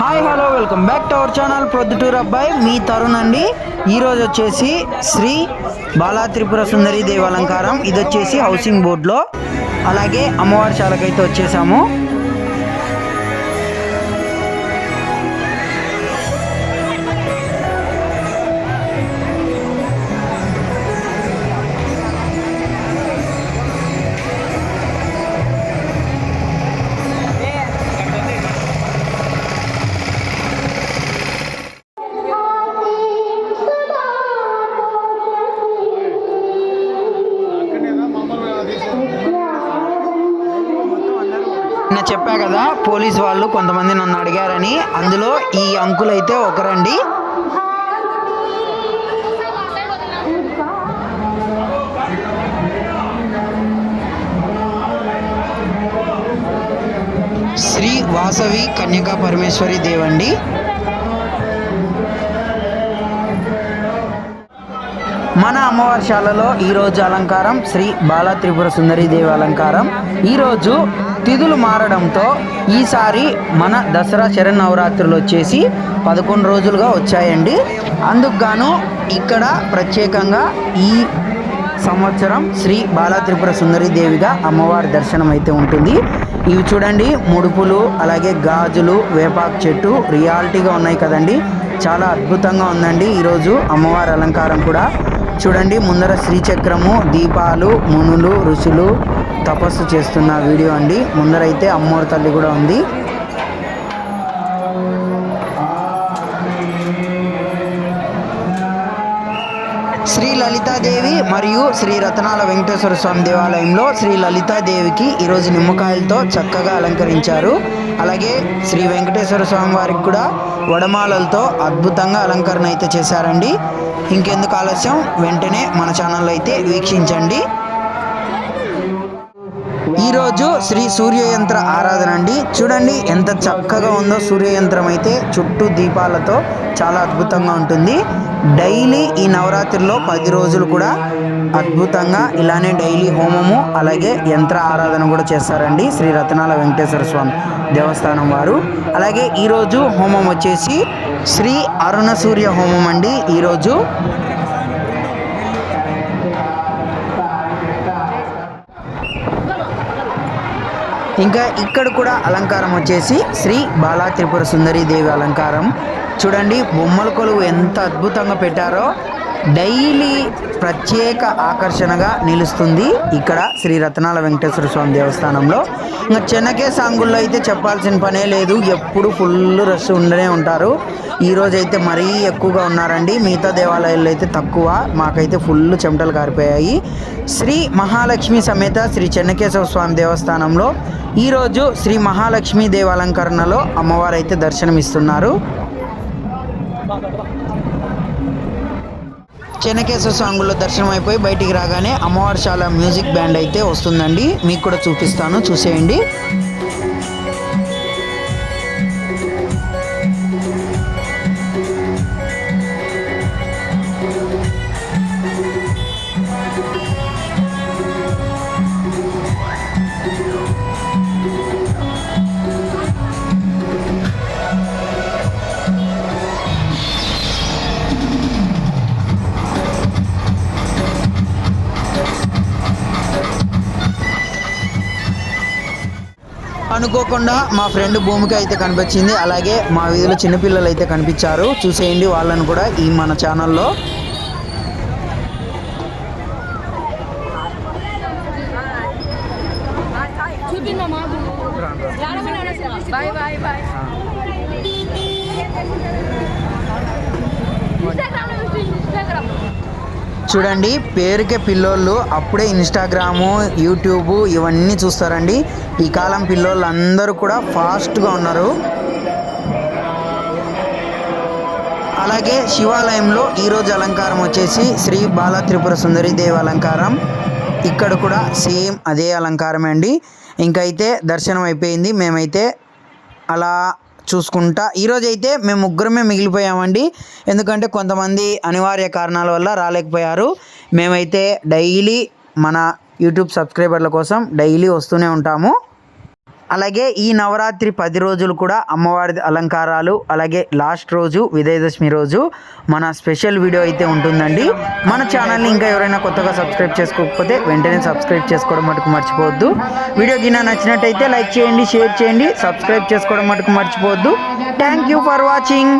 Hi hello welcome back to our channel Proddatur అబ్బాయి. మీ తరుణ్ అండి. ఈరోజు వచ్చేసి శ్రీ బాలా త్రిపుర సుందరి దేవి అలంకారం ఇది వచ్చేసి హౌసింగ్ బోర్డులో. అలాగే అమ్మవారి శాలకైతే వచ్చేసాము. నేను చెప్పా కదా పోలీస్ వాళ్ళు కొంతమంది నన్ను అడిగారని. అందులో ఈ అంకుల్ అయితే ఒకరండి. శ్రీ వాసవి కన్యకా పరమేశ్వరి దేవండి. మన అమ్మవారి శాలలో ఈరోజు అలంకారం శ్రీ బాలా త్రిపుర సుందరి దేవి అలంకారం. ఈరోజు తిథులు మారడంతో ఈసారి మన దసరా శరన్నవరాత్రులు వచ్చేసి పదకొండు రోజులుగా వచ్చాయండి. అందుకు గాను ఇక్కడ ప్రత్యేకంగా ఈ సంవత్సరం శ్రీ బాలా త్రిపుర సుందరి దేవిగా అమ్మవారి దర్శనం అయితే ఉంటుంది. ఇవి చూడండి ముడుపులు అలాగే గాజులు వేపాకు చెట్టు రియాలిటీగా ఉన్నాయి కదండి. చాలా అద్భుతంగా ఉందండి. ఈరోజు అమ్మవారి అలంకారం కూడా చూడండి ముందర శ్రీచక్రము దీపాలు మునులు ఋషులు తపస్సు చేస్తున్న వీడియో అండి. ముందరైతే అమ్మోరు తల్లి కూడా ఉంది. శ్రీ లలితాదేవి మరియు శ్రీ రతనాల వెంకటేశ్వర స్వామి దేవాలయంలో శ్రీ లలితాదేవికి ఈరోజు నిమ్మకాయలతో చక్కగా అలంకరించారు. అలాగే శ్రీ వెంకటేశ్వర స్వామి వారికి కూడా వడమాలలతో అద్భుతంగా అలంకరణ అయితే చేశారండి. ఇంకెందుకు ఆలస్యం? వెంటనే మన ఛానల్ అయితే వీక్షించండి. ఈరోజు శ్రీ సూర్యయంత్ర ఆరాధన అండి. చూడండి ఎంత చక్కగా ఉందో సూర్యయంత్రం అయితే చుట్టూ దీపాలతో చాలా అద్భుతంగా ఉంటుంది. డైలీ ఈ నవరాత్రిలో పది రోజులు కూడా అద్భుతంగా ఇలానే డైలీ హోమము అలాగే యంత్ర ఆరాధన కూడా చేస్తారండి శ్రీ రతనాల వెంకటేశ్వర స్వామి దేవస్థానం వారు. అలాగే ఈరోజు హోమం వచ్చేసి శ్రీ అరుణ సూర్య హోమం అండి. ఈరోజు ఇంకా ఇక్కడ కూడా అలంకారం వచ్చేసి శ్రీ బాలా త్రిపుర సుందరి దేవి అలంకారం. చూడండి బొమ్మల కొలువు ఎంత అద్భుతంగా పెట్టారో. డైలీ ప్రత్యేక ఆకర్షణగా నిలుస్తుంది ఇక్కడ శ్రీ రత్నాల వెంకటేశ్వర స్వామి దేవస్థానంలో. ఇంకా చెన్నకే సాంగుల్లో అయితే చెప్పాల్సిన పనే లేదు. ఎప్పుడు ఫుల్ రష్ ఉండనే ఉంటారు. ఈరోజు అయితే మరీ ఎక్కువగా ఉన్నారండి. మిగతా దేవాలయాల్లో అయితే తక్కువ. మాకైతే ఫుల్ చెమటలు కారిపోయాయి శ్రీ మహాలక్ష్మి సమేత శ్రీ చెన్నకేశవ స్వామి దేవస్థానంలో ఈరోజు శ్రీ మహాలక్ష్మి దేవాలంకరణలో అమ్మవారు అయితే దర్శనమిస్తున్నారు. చెన్నకేశ్వర సాంగుల్లో దర్శనం అయిపోయి బయటికి రాగానే అమ్మవారి చాలా మ్యూజిక్ బ్యాండ్ అయితే వస్తుందండి. మీకు కూడా చూపిస్తాను చూసేయండి. అనుకోకుండా మా ఫ్రెండ్ భూమిక అయితే కనిపించింది. అలాగే మా వీధిలో చిన్నపిల్లలు అయితే కనిపించారు. చూసేయండి వాళ్ళని కూడా ఈ మన ఛానల్లో బాయ్ చూడండి పేరుకే పిల్లోళ్ళు అప్పుడే ఇన్స్టాగ్రాము యూట్యూబ్ ఇవన్నీ చూస్తారండి. ఈ కాలం పిల్లోళ్ళు అందరూ కూడా ఫాస్ట్గా ఉన్నారు. అలాగే శివాలయంలో ఈరోజు అలంకారం వచ్చేసి శ్రీ బాలత్రిపుర సుందరి దేవి అలంకారం. ఇక్కడ కూడా సేమ్ అదే అలంకారమే అండి. ఇంకైతే దర్శనం అయిపోయింది. మేమైతే అలా చూసుకుంటా. ఈరోజు అయితే మేము ముగ్గురమే మిగిలిపోయామండి. ఎందుకంటే కొంతమంది అనివార్య కారణాల వల్ల రాలేకపోయారు. మేమైతే డైలీ మన యూట్యూబ్ సబ్స్క్రైబర్ల కోసం డైలీ వస్తూనే ఉంటాము. అలాగే ఈ నవరాత్రి పది రోజులు కూడా అమ్మవారి అలంకారాలు అలాగే లాస్ట్ రోజు విజయదశమి రోజు మన స్పెషల్ వీడియో అయితే ఉంటుందండి. మన ఛానల్ని ఇంకా ఎవరైనా కొత్తగా సబ్స్క్రైబ్ చేసుకోకపోతే వెంటనే సబ్స్క్రైబ్ చేసుకోవడం మటుకు మర్చిపోవద్దు. వీడియో గిన్న నచ్చినట్టయితే లైక్ చేయండి షేర్ చేయండి సబ్స్క్రైబ్ చేసుకోవడం మటుకు మర్చిపోవద్దు. Thank you for watching